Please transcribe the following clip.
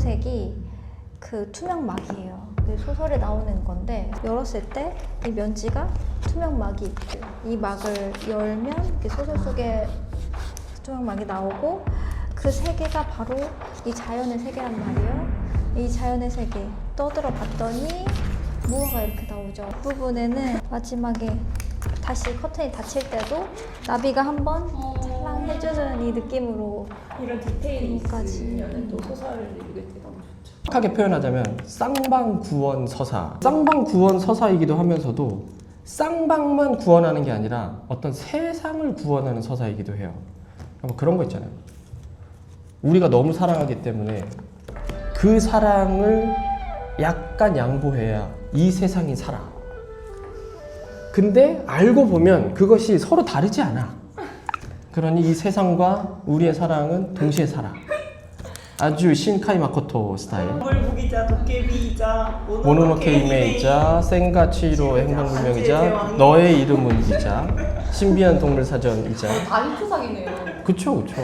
초록색이 그 투명막이에요. 그 소설에 나오는 건데 열었을 때 이 면지가 투명막이 있고 이 막을 열면 소설 속에 투명막이 나오고 그 세계가 바로 이 자연의 세계란 말이에요. 이 자연의 세계 떠들어 봤더니 무화가 이렇게 나오죠. 부분에는 마지막에 다시 커튼이 닫힐 때도 나비가 한번 찰랑 해주는 이 느낌으로 이런 디테일이 여기까지. 있으면 또 소설을 읽을 때 너무 좋죠. 정확하게 표현하자면 쌍방 구원 서사. 쌍방 구원 서사이기도 하면서도 쌍방만 구원하는 게 아니라 어떤 세상을 구원하는 서사이기도 해요. 뭐 그런 거 있잖아요. 우리가 너무 사랑하기 때문에 그 사랑을 약간 양보해야 이 세상이 살아. 근데 알고 보면 그것이 서로 다르지 않아. 그러니 이 세상과 우리의 사랑은 동시에 살아. 아주 신카이 마코토 스타일. 물무기자 도깨비이자 모노노케 이메이자 센가치로 행방불명이자 너의 이름은 이자 신비한 동물 사전이자 다이초상이네요. 그쵸 그쵸